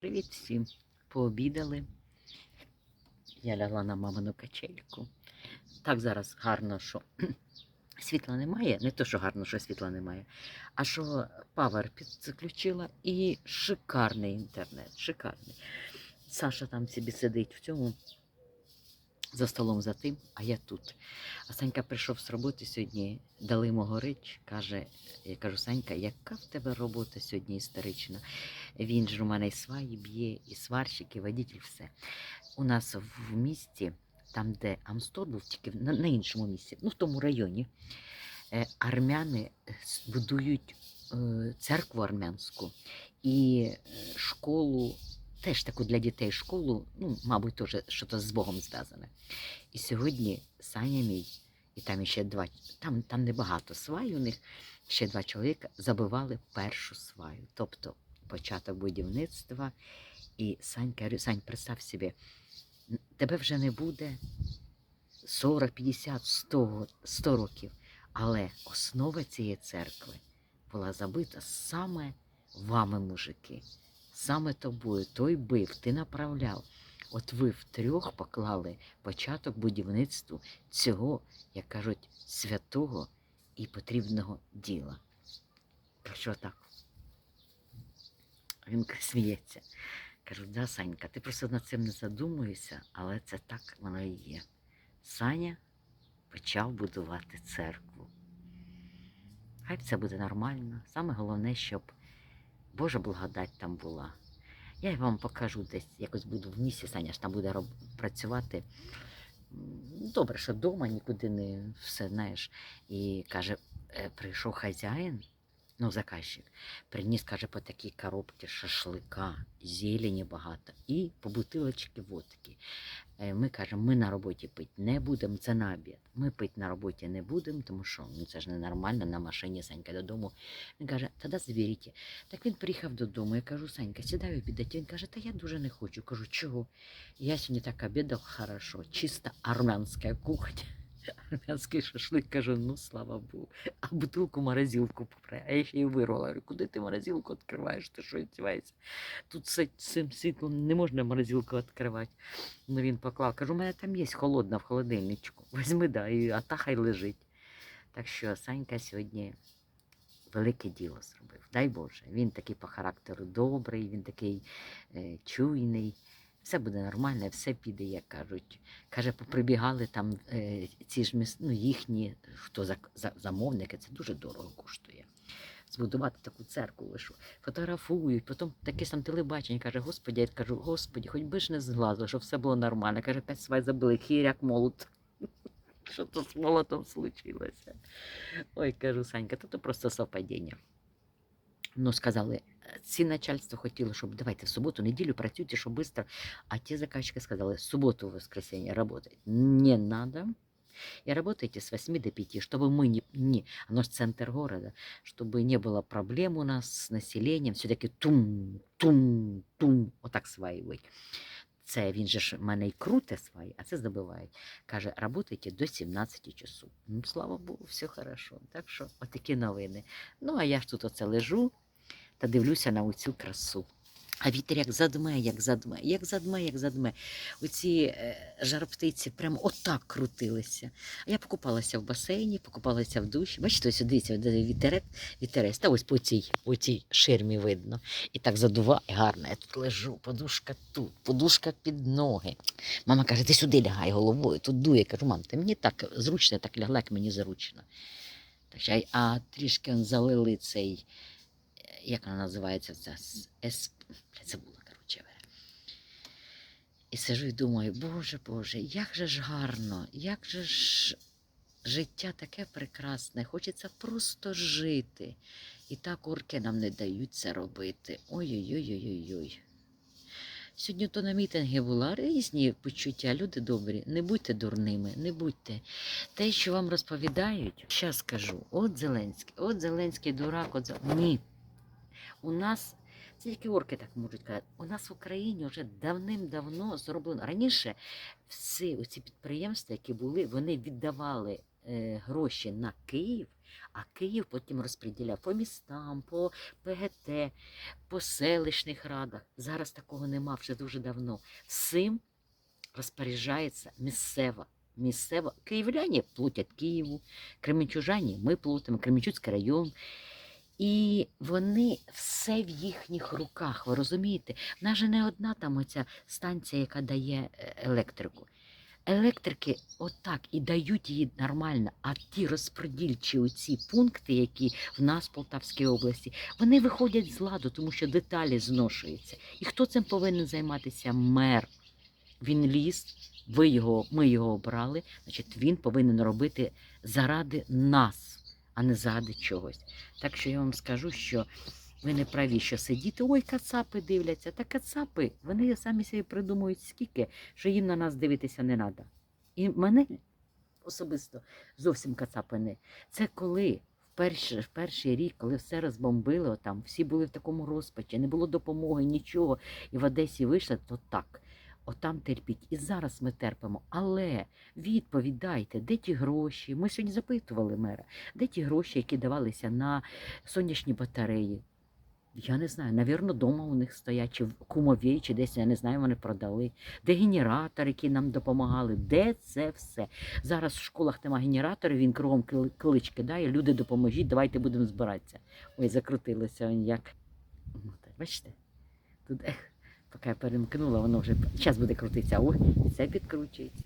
Привіт всім. Пообідали. Я лягла на мамину качельку. Так зараз гарно, що світла немає. Не то, що гарно, що світла немає, а що павер підключила і шикарний інтернет. Шикарний. Саша там собі сидить в цьому за столом за тим, а я тут. А Санька прийшов з роботи сьогодні, дали йому горич. Каже, я кажу, Санька, яка в тебе робота сьогодні історична? Він ж у мене і сваї б'є, і сварщик, і водитель, все. У нас в місті, там, де Амстор був, тільки на, на іншому місці, ну в тому районі, е, армяни е, будують е, церкву армянську і школу, теж таку для дітей школу, ну, мабуть, теж щось з Богом зв'язане. І сьогодні Саня мій, і там ще два, там, там небагато свай у них, ще два чоловіка забивали першу сваю. Тобто початок будівництва. І Санька, я Сань, представ собі, тебе вже не буде 40, 50, 100, 100 років. Але основа цієї церкви була забита саме вами, мужики, саме тобою. Той бив, ти направляв. От ви втрьох поклали початок будівництву цього, як кажуть, святого і потрібного діла. Так що так. Він сміється. Кажу, да, Санька, ти просто над цим не задумуєшся, але це так воно і є. Саня почав будувати церкву. Хай це буде нормально. Саме головне, щоб Божа благодать там була. Я вам покажу десь, якось буду в місті, Саня ж там буде працювати. Добре, що вдома нікуди не все знаєш. І каже, е, прийшов хазяїн, ну, заказчик, приніс, каже, по такій коробці шашлика, зелені багато і по бутилочці водки. Е, Ми кажемо, ми на роботі пити не будемо, це на обід. Ми пити на роботі не будемо, тому що ну, це ж ненормально на машині Санька додому. Він каже, тоді заберіть. Так він приїхав додому. Я кажу, Санька, сідай обідати. Він каже, та я дуже не хочу. Кажу, чого? Я сьогодні так обідав хорошо, чисто армянська кухня. Армянський шашлик, кажу, ну слава Богу. А бутилку морозилку попри. А я ще й вирвала. Говорю, куди ти морозилку відкриваєш? Ти що відсіваєшся? Тут з цим світлом не можна морозилку відкривати. Ну він поклав. Кажу, у мене там є холодна в холодильничку. Візьми, да, і, а та хай лежить. Так що Санька сьогодні велике діло зробив. Дай Боже. Він такий по характеру добрий, він такий е, чуйний. Все буде нормально, все піде, як кажуть. Каже, поприбігали там е, ці ж ну, їхні, хто за, за, замовники, це дуже дорого коштує. Збудувати таку церкву, ви фотографують, потім таке ж там телебачення. Каже, Господі, я кажу, Господі, хоч би ж не зглазило, щоб все було нормально. Каже, п'ять свай забили, хіряк молот. Що то з молотом случилося? Ой, кажу, Санька, то, то просто совпадіння. Ну, сказали, ці начальство хотіло, щоб давайте в суботу, неділю працюйте, щоб швидко. А ті заказчики сказали, суботу, воскресенье работать не надо. И работайте с 8 до 5, чтобы мы не, не, оно же центр города, чтобы не было проблем у нас с населением, все-таки тум, тум, тум, отак сваївать. Це він же ж в мене й круте свої, а це здобивають. Каже, работайте до 17 часу. Ну, слава Богу, все хорошо. Так що, отакі новини. Ну, а я ж тут оце лежу та дивлюся на оцю красу. А вітер як задме, як задме, як задме, як задме. Оці е, жарптиці прямо отак крутилися. А я покупалася в басейні, покупалася в душі. Бачите, ось дивіться, вітерець, вітерець. Та ось по цій, по цій ширмі видно. І так задуває гарно. Я тут лежу, подушка тут, подушка під ноги. Мама каже, ти сюди лягай головою, тут дує. Я кажу, мам, ти мені так зручно, так лягла, як мені зручно. Так, а трішки залили цей, як вона називається, с- ес, блядь, забула, коротше. І сижу і думаю, Боже, Боже, як же ж гарно, як же ж життя таке прекрасне, хочеться просто жити. І так орки нам не дають це робити. Ой-ой-ой-ой-ой. Сьогодні то на мітинги була різні почуття, люди добрі. Не будьте дурними, не будьте. Те, що вам розповідають, зараз скажу, от Зеленський, от Зеленський дурак, от Зел- Ні. У нас, це тільки орки так можуть казати, у нас в Україні вже давним-давно зроблено. Раніше всі ці підприємства, які були, вони віддавали е, гроші на Київ А Київ потім розподіляв по містам, по ПГТ, по селищних радах. Зараз такого нема вже дуже давно. Всім розпоряджається місцева. Місцева. Київляні платять Києву, кременчужані ми платимо, Кременчуцький район. І вони все в їхніх руках. Ви розумієте? В нас же не одна там оця станція, яка дає е, електрику. Електрики отак і дають її нормально, а ті розподільчі оці пункти, які в нас в Полтавській області, вони виходять з ладу, тому що деталі зношуються. І хто цим повинен займатися? Мер. Він ліз, ви його, ми його обрали, значить він повинен робити заради нас, а не заради чогось. Так що я вам скажу, що ви не праві, що сидіти, ой, кацапи дивляться. Та кацапи, вони самі собі придумують скільки, що їм на нас дивитися не треба. І мене особисто зовсім кацапи не. Це коли перший, перший рік, коли все розбомбили, там всі були в такому розпачі, не було допомоги, нічого. І в Одесі вийшли, то так. Отам терпіть. І зараз ми терпимо. Але відповідь дайте, де ті гроші? Ми сьогодні запитували мера, де ті гроші, які давалися на сонячні батареї. Я не знаю, навірно, дома у них стоять, чи в кумовій, чи десь, я не знаю, вони продали. Де генератори, які нам допомагали? Де це все? Зараз в школах нема генераторів, він кругом клич кидає, люди допоможіть, давайте будемо збиратися. Ой, закрутилося он як. Бачите? Тут, поки я перемкнула, воно вже час буде крутитися. Ой, це підкручується.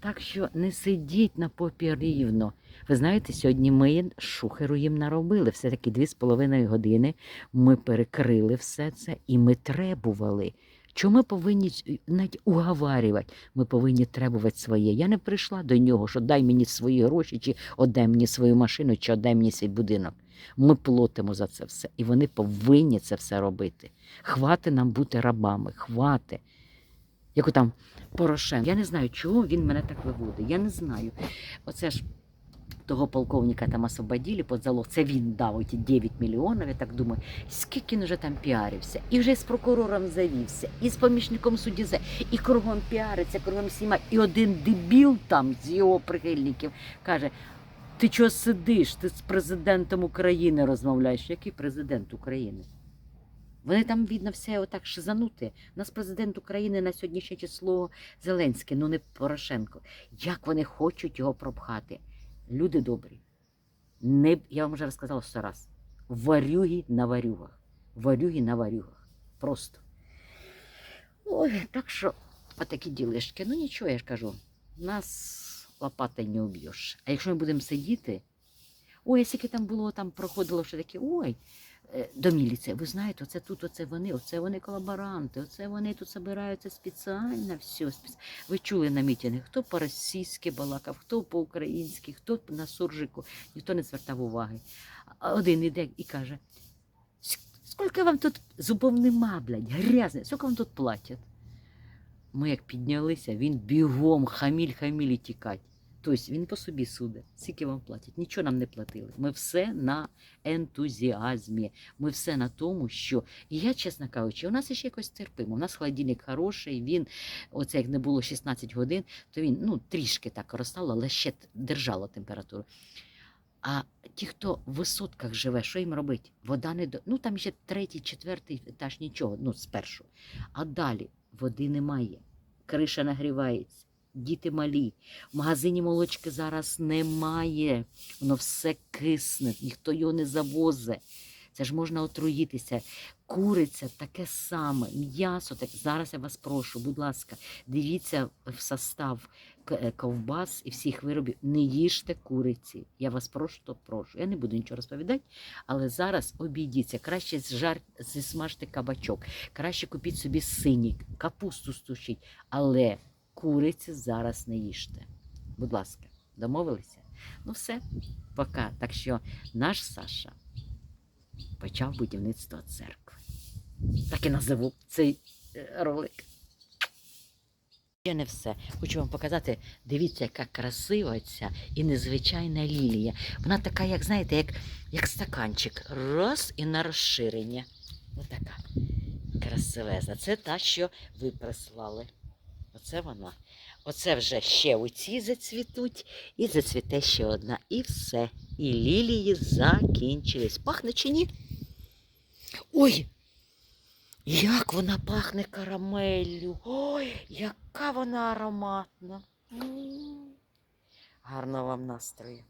Так що не сидіть на попі рівно. Ви знаєте, сьогодні ми шухеру їм наробили. Все-таки дві з половиною години ми перекрили все це і ми требували. Чому ми повинні навіть уговарювати? Ми повинні требувати своє. Я не прийшла до нього, що дай мені свої гроші, чи отдай мені свою машину, чи отдай мені свій будинок. Ми платимо за це все. І вони повинні це все робити. Хвати нам бути рабами, хвати. Як там Порошенко. Я не знаю, чого він мене так виводить. Я не знаю. Оце ж того полковника там освободили під залог. Це він дав оті 9 мільйонів. Я так думаю, скільки він вже там піарився. І вже з прокурором завівся, і з помічником судді, і кругом піариться, кругом всіма. І один дебіл там з його прихильників каже: ти чого сидиш? Ти з президентом України розмовляєш. Який президент України? Вони там, видно, все отак шизанути. У нас президент України на сьогоднішнє число Зеленський, ну не Порошенко. Як вони хочуть його пропхати? Люди добрі. Не, я вам вже розказала сто раз. Варюги на варюгах. Варюги на варюгах. Просто. Ой, так що, отакі ділишки. Ну нічого, я ж кажу, нас лопатой не уб'єш. А якщо ми будемо сидіти, ой, скільки там було, там проходило що таке, ой, е, до міліції. Ви знаєте, оце тут, оце вони, оце вони колаборанти, оце вони тут збираються спеціально все. Ви чули на мітингах, хто по-російськи балакав, хто по-українськи, хто на суржику, ніхто не звертав уваги. Один іде і каже: скільки вам тут зубов нема, блядь, грязне, скільки вам тут платять? Ми як піднялися, він бігом, хаміль, хаміль і тікать. Тобто він по собі суде, скільки вам платять. Нічого нам не платили. Ми все на ентузіазмі. Ми все на тому, що і я, чесно кажучи, у нас ще якось терпимо. У нас холодильник хороший. Він, оце як не було 16 годин, то він ну трішки так розстало, але ще держало температуру. А ті, хто в висотках живе, що їм робить? Вода не до. Ну там ще третій, четвертий етаж, нічого, ну спершу. А далі води немає, криша нагрівається, діти малі. В магазині молочки зараз немає. Воно все кисне, ніхто його не завозить. Це ж можна отруїтися. Куриця таке саме, м'ясо. Так зараз я вас прошу, будь ласка, дивіться в состав е, ковбас і всіх виробів. Не їжте куриці. Я вас прошу, то прошу. Я не буду нічого розповідати, але зараз обійдіться. Краще зжар, зісмажте кабачок, краще купіть собі синій, капусту стушіть, але куриці зараз не їжте. Будь ласка, домовилися? Ну все, пока. Так що наш Саша почав будівництво церкви. Так і назову цей е, ролик. Ще не все. Хочу вам показати, дивіться, яка красива ця і незвичайна лілія. Вона така, як знаєте, як, як стаканчик. Раз і на розширення. Отака красивезна. Це та, що ви прислали. Оце вона. Оце вже ще оці зацвітуть, і зацвіте ще одна. І все. І лілії закінчились. Пахне чи ні? Ой! Як вона пахне карамеллю. Ой, яка вона ароматна. Гарного вам настрою.